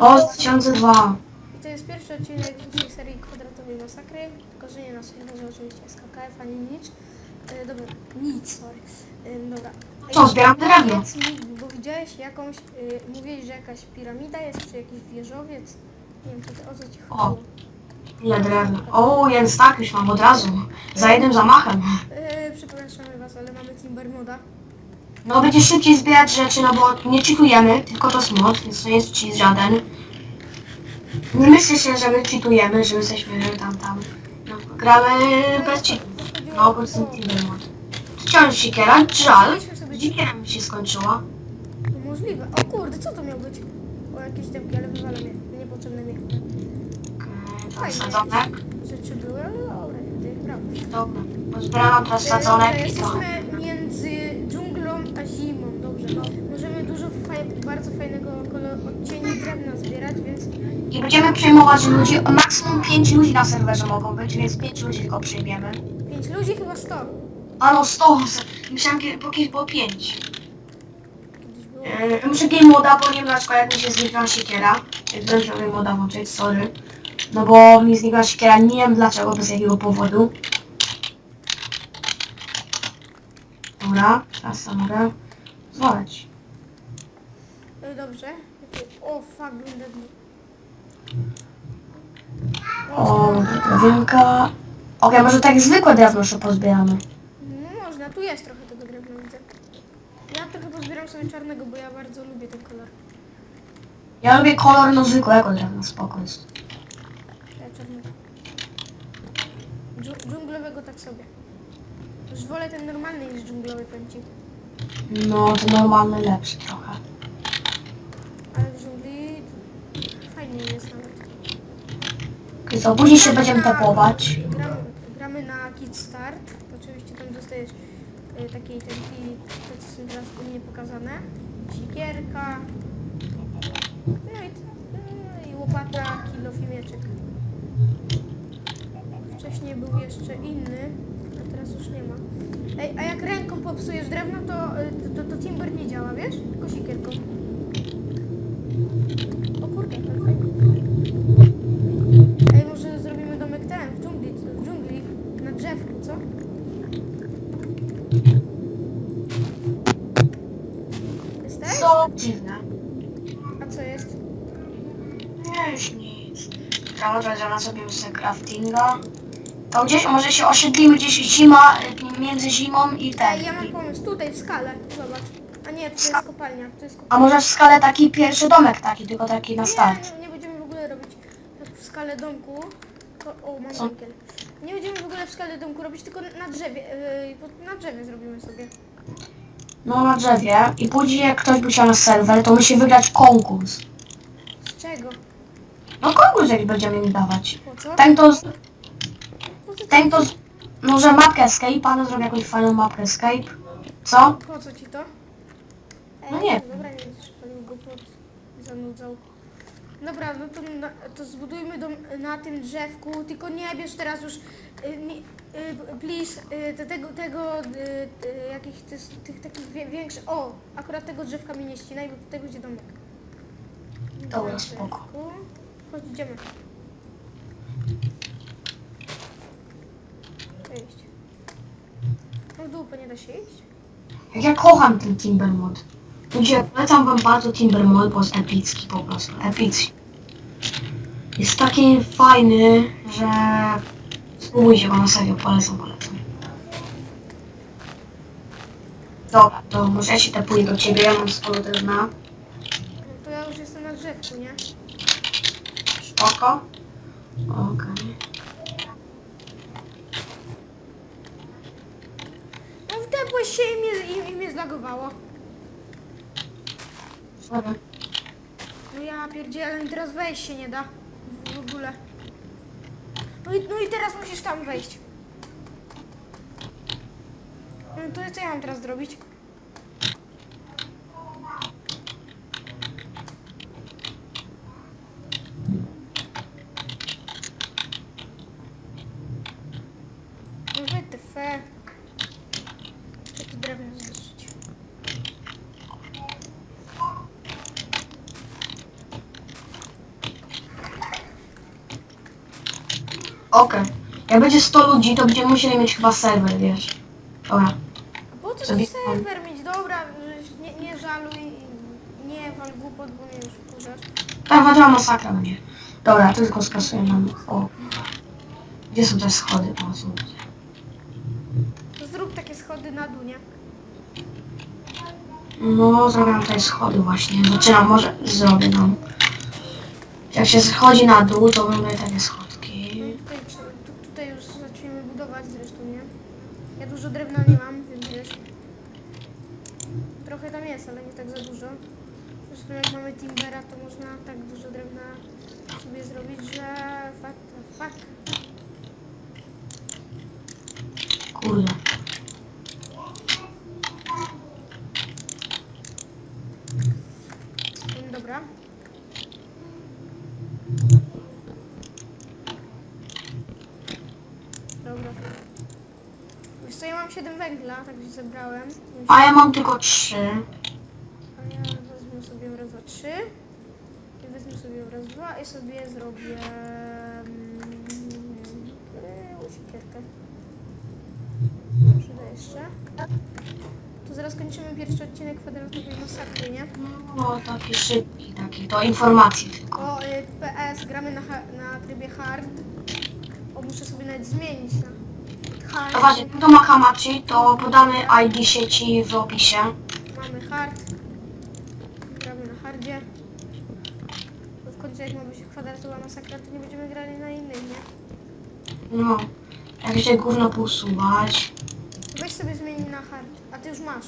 2002. I to jest pierwszy odcinek dzisiejszej serii kwadratowej masakry, tylko że nie na serwerze oczywiście SKKF ani nic. E, dobra, nic, sorry. E, dobra. Co, zbieram drewno? Powiedz mi, bo widziałeś jakąś, y, mówiłeś, że jakaś piramida jest, czy jakiś wieżowiec. Nie wiem, co ty, o co ci O. chodziło. Ile drewna. O, więc tak, już mam od razu. Za jednym zamachem. E, przepraszamy was, ale mamy Timber Moda. No będzie szybciej zbierać rzeczy, no bo nie cheatujemy, tylko to jest mod, więc to nie jest cheat żaden. Nie myślcie się, że my cheatujemy, że jesteśmy tam, tam. No, gramy bez cheatów. No, po prostu Timber mod. Wciąż siekiera, żal. Siekiera mi się skończyła. No możliwe. O kurde, co to miał być? O, jakieś tepki, ale wywalę mnie. Niepotrzebne mi. Okej, Fajne sadzonek. rzeczy były, ale dobra, ty brawo. Dobra, pozbierałam teraz sadzonek i. Jesteśmy między dżunglą a zimą, dobrze. Możemy dużo faj, bardzo fajnego kolor, odcieni drewna zbierać, więc I będziemy przejmować ludzi, maksimum 5 ludzi na serwerze mogą być, więc 5 ludzi tylko przyjmiemy. 5 ludzi chyba 100. A no 100, myślałem kiedy- po kiedyś było 5. Kiedyś było. Yy, muszę game moda, bo nie wiem dlaczego jak mi się znikła siekiera. Będę game moda włączyć, sorry. No bo mi znikła siekiera, nie wiem dlaczego, bez jakiego powodu. Dobra, teraz to mogę zwalać. E, Dobrze. O, fuck, będę... O, drewnianka. Okej, może tak zwykłe drewno jeszcze pozbieramy. No można, tu jest trochę tego drewna, widzę. Ja trochę pozbieram sobie czarnego, bo ja bardzo lubię ten kolor. Ja lubię kolor no zwykłego drewna, spoko jest. Ja czarnego. Dżu- dżunglowego tak sobie. Już wolę ten normalny niż dżunglowy pęcik. No, to normalny lepszy trochę. Ale w dżungli fajniej jest nawet. To później się będziemy tapować. Gramy, gramy na Kid Start. Oczywiście tam dostajesz y, takiej ten kit, te co są teraz u mnie pokazane. Sikierka. No i, no i łopata, kilof i mieczyk. Wcześniej był jeszcze inny, a teraz już nie ma. Ej, a jak ręką popsujesz drewno, to, y, to, to, to timber nie działa, wiesz? Tylko sikierką. O kurde, ale fajnie. Ej, może zrobimy domek ten, w dżungli, w dżungli, na drzewku, co? Jesteś? Co dziwne. A co jest? Nie, już nic. Dobra, na sobie sobie craftinga. To gdzieś, może się osiedlimy gdzieś zima, między zimą i ten. Ej, ja mam pomysł, tutaj w skale, zobacz. A nie, to jest kopalnia, to jest A kopalnia. może w skale taki pierwszy domek taki, tylko taki na start. Nie, nie, będziemy w ogóle robić tak w skale domku. To, o, mam Co? węgiel. Nie będziemy w ogóle w skale domku robić, tylko na drzewie, yy, pod- na drzewie zrobimy sobie. No na drzewie. I później jak ktoś by chciał na serwer, to musi wygrać konkurs. No konkurs jaki będziemy im dawać. Po co? Ten to, z- Po co, ten to, z- może mapkę escape, pan zrobi jakąś fajną mapkę escape. Co? po co ci to? Ej, No nie. Dobra, nie będziesz palił go pod zanudzał. Dobra, no to, na, to zbudujmy dom na tym drzewku, tylko nie bierz teraz już, y, y, please, y, te- tego, tego, y, y, jakich tych, tych takich wie, większych, o, akurat tego drzewka mi nie ścinaj, bo tutaj będzie domek. Dobra, spoko. drzewku. Chodź, idziemy. Iść. No w dół nie da się iść? Jak ja kocham ten Timber mod. Ludzie, polecam wam bardzo Timber mod, bo jest epicki po prostu, epicki. Jest taki fajny, że spróbujcie go na serio, polecam, polecam. Dobra, to może ja się tepuję do ciebie, ja mam sporo drewna. No to ja już jestem na drzewku, nie? Spoko. Okej. No wdepłeś się i mnie, i, i mnie zlagowało. No ja pierdzielę, teraz wejść się nie da. W, w ogóle. No i, no i teraz musisz tam wejść. No to co ja mam teraz zrobić? No WTF. Takie drewno zniszczyć. Okej. Jak będzie 100 ludzi, to będziemy musieli mieć chyba serwer, wiesz. Dobra. Po co Sobie- serwer mieć? Dobra, nie, nie żaluj, nie wal głupot, bo mnie już wkurzasz. Ta woda masakra będzie. Dobra, to tylko skasuję nam. O. Gdzie są te schody? O, są. To zrób takie schody na dół, nie? No, zrobię tutaj schody właśnie. Zaczynam, może zrobię nam. Jak się schodzi na dół, to będą takie No schodki. i tutaj, trze- tu, tutaj już zaczniemy budować zresztą, nie? Ja dużo drewna nie mam, więc wiesz. Trochę tam jest, ale nie tak za dużo. Zresztą jak mamy Timbera, to można tak dużo drewna sobie zrobić, że fuck, fuck. Kurde. Mm, Dobra. Dobra. Wiesz co, ja mam 7 węgla, także zebrałem. A ja mam tylko trzy. A ja wezmę sobie raz, dwa, trzy. I wezmę sobie raz, dwa i sobie zrobię... Mm, siekierkę. Przyda jeszcze. To zaraz kończymy pierwszy odcinek kwadratowej masakry, nie? No, taki szybki, taki. To informacji tylko. O, y, PS, gramy na, ha- na trybie hard. O, muszę sobie nawet zmienić na hard. To właśnie, do Makamachi to podamy ID sieci w opisie. Mamy hard. Gramy na hardzie. Bo w końcu jak ma być kwadratowa masakra, to nie będziemy grali na innej, nie? No. Jak się gówno pousuwać. Weź sobie zmień na hard, a ty już masz.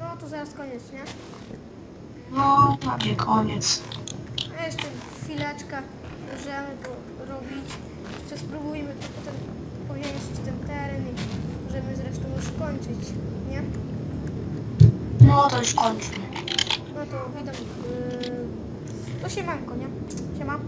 No to zaraz koniec, nie? No, prawie koniec. A jeszcze chwileczkę możemy to robić. Jeszcze spróbujmy to potem powiększyć ten teren i możemy zresztą już kończyć, nie? No, to już kończmy. No to witam. Yy, to siemanko, nie? Siema.